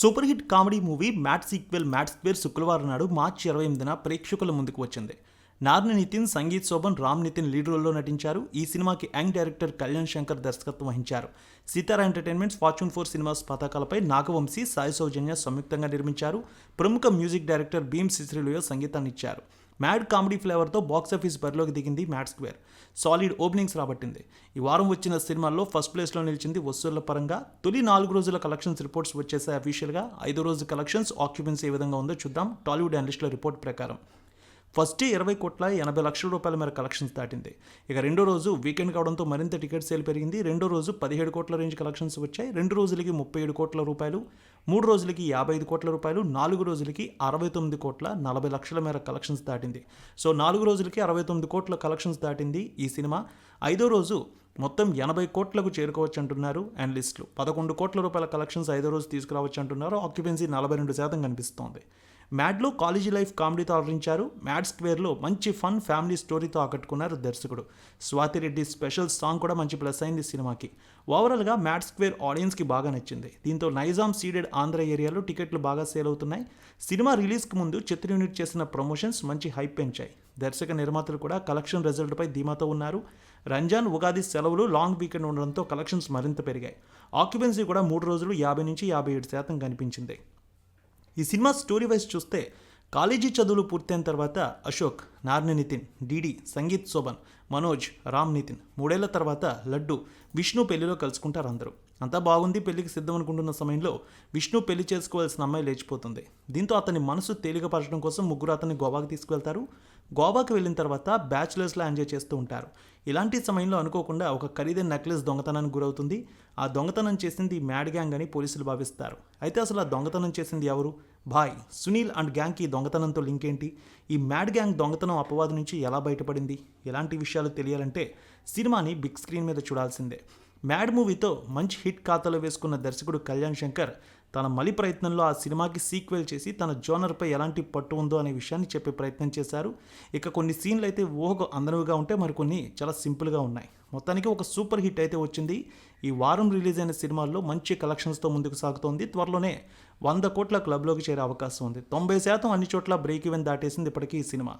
Super hit comedy movie mad sequel mad square శుక్రవారం నాడు మార్చి ఇరవై ఎనిమిదిన ప్రేక్షకుల ముందుకు వచ్చింది. నార్ని నితిన్ సంగీత్ శోభన్ రామ్ నితిన్ లీడ్ రోల్లో నటించారు. ఈ సినిమాకి యంగ్ డైరెక్టర్ కళ్యాణ్ శంకర్ దర్శకత్వం వహించారు. Sithara entertainments fortune four cinemas పతాకాలపై నాగవంశీ సాయి సౌజన్య సంయుక్తంగా నిర్మించారు. ప్రముఖ మ్యూజిక్ డైరెక్టర్ భీమ్ సిసిరిలియో సంగీతాన్ని ఇచ్చారు. మ్యాడ్ కామెడీ ఫ్లేవర్తో బాక్సాఫీస్ బరిలోకి దిగింది మ్యాడ్ స్క్వేర్. సాలిడ్ ఓపెనింగ్స్ రాబట్టింది. ఈ వారం వచ్చిన సినిమాల్లో ఫస్ట్ ప్లేస్లో నిలిచింది వసూళ్ళ పరంగా. తొలి నాలుగు రోజుల కలెక్షన్స్ రిపోర్ట్స్ వచ్చేసాయి అఫీషియల్గా. ఐదో రోజు కలెక్షన్స్ ఆక్యుపెన్సీ ఏ విధంగా ఉందో చూద్దాం. టాలీవుడ్ అనలిస్టుల రిపోర్ట్ ప్రకారం. ఫస్ట్ ఇరవై కోట్ల ఎనభై లక్షల రూపాయల మేర కలెక్షన్స్ దాటింది. ఇక రెండో రోజు వీకెండ్ కావడంతో మరింత టికెట్ సేల్ పెరిగింది. రెండో రోజు పదిహేడు కోట్ల రేంజ్ కలెక్షన్స్ వచ్చాయి. రెండు రోజులకి ముప్పై ఏడు కోట్ల రూపాయలు మూడు రోజులకి యాభై ఐదు కోట్ల రూపాయలు నాలుగు రోజులకి అరవై తొమ్మిది కోట్ల నలభై లక్షల మేర కలెక్షన్స్ దాటింది. సో నాలుగు రోజులకి అరవై తొమ్మిది కోట్ల కలెక్షన్స్ దాటింది ఈ సినిమా. ఐదో రోజు మొత్తం ఎనభై కోట్లకు చేరుకోవచ్చు అంటున్నారు అనలిస్టులు పదకొండు కోట్ల రూపాయల కలెక్షన్స్ ఐదో రోజు తీసుకురావచ్చు అంటున్నారు. ఆక్యుపెన్సీ నలభై రెండు శాతం కనిపిస్తోంది. మ్యాడ్లో కాలేజీ లైఫ్ కామెడీతో అలరించారు. మ్యాడ్ స్క్వేర్లో మంచి ఫన్ ఫ్యామిలీ స్టోరీతో ఆకట్టుకున్నారు దర్శకుడు. స్వాతిరెడ్డి స్పెషల్ సాంగ్ కూడా మంచి ప్లస్ అయింది సినిమాకి. ఓవరాల్గా మ్యాడ్ స్క్వేర్ ఆడియన్స్కి బాగా నచ్చింది. దీంతో నైజాం సీడెడ్ ఆంధ్ర ఏరియాలో టికెట్లు బాగా సేల్ అవుతున్నాయి. సినిమా రిలీజ్కి ముందు చిత్ర యూనిట్ చేసిన ప్రమోషన్స్ మంచి హైప్ పెంచాయి. దర్శక నిర్మాతలు కూడా కలెక్షన్ రిజల్ట్పై ధీమాతో ఉన్నారు. రంజాన్ ఉగాది సెలవులు లాంగ్ వీకెండ్ ఉండడంతో కలెక్షన్స్ మరింత పెరిగాయి. ఆక్యుపెన్సీ కూడా మూడు రోజులు యాభై నుంచి యాభై ఏడు శాతం కనిపించింది. ఈ సినిమా స్టోరీ వైజ్ చూస్తే కాలేజీ చదువులు పూర్తయిన తర్వాత అశోక్ నార్ని నితిన్ డీడీ సంగీత్ శోభన్ మనోజ్ రామ్ నితిన్ మూడేళ్ళ తర్వాత లడ్డు విష్ణు పెళ్ళిలో కలుసుకుంటారు అందరూ. అంతా బాగుంది పెళ్ళికి సిద్ధం అనుకుంటున్న సమయంలో విష్ణు పెళ్ళి చేసుకోవాల్సిన అమ్మాయి లేచిపోతుంది. దీంతో అతని మనసు తేలికపరచడం కోసం ముగ్గురు అతన్ని గోవాకి తీసుకువెళ్తారు. గోవాకి వెళ్ళిన తర్వాత బ్యాచులర్స్లా ఎంజాయ్ చేస్తూ ఉంటారు. ఇలాంటి సమయంలో అనుకోకుండా ఒక ఖరీదైన నెక్లెస్ దొంగతనానికి గురవుతుంది. ఆ దొంగతనం చేసింది మ్యాడ్ గ్యాంగ్ అని పోలీసులు భావిస్తారు. అయితే అసలు ఆ దొంగతనం చేసింది ఎవరు? భాయ్ సునీల్ అండ్ గ్యాంగ్కి దొంగతనంతో లింక్ ఏంటి? ఈ మ్యాడ్ గ్యాంగ్ దొంగతనం అపవాదు నుంచి ఎలా బయటపడింది? ఎలాంటి విషయాలు తెలియాలంటే సినిమాని బిగ్ స్క్రీన్ మీద చూడాల్సిందే. మ్యాడ్ మూవీతో మంచి హిట్ ఖాతాలో వేసుకున్న దర్శకుడు కళ్యాణ్ శంకర్ తన మలి ప్రయత్నంలో ఆ సినిమాకి సీక్వెల్ చేసి తన జోనర్పై ఎలాంటి పట్టు ఉందో అనే విషయాన్ని చెప్పే ప్రయత్నం చేశారు. ఇక కొన్ని సీన్లు అయితే ఊహకు అందనవిగా ఉంటే మరికొన్ని చాలా సింపుల్గా ఉన్నాయి. మొత్తానికి ఒక సూపర్ హిట్ అయితే వచ్చింది. ఈ వారం రిలీజ్ అయిన సినిమాల్లో మంచి కలెక్షన్స్తో ముందుకు సాగుతోంది. త్వరలోనే వంద కోట్ల క్లబ్లోకి చేరే అవకాశం ఉంది. తొంభై శాతం అన్ని చోట్ల బ్రేక్ ఈవెన్ దాటేసింది ఇప్పటికీ ఈ సినిమా.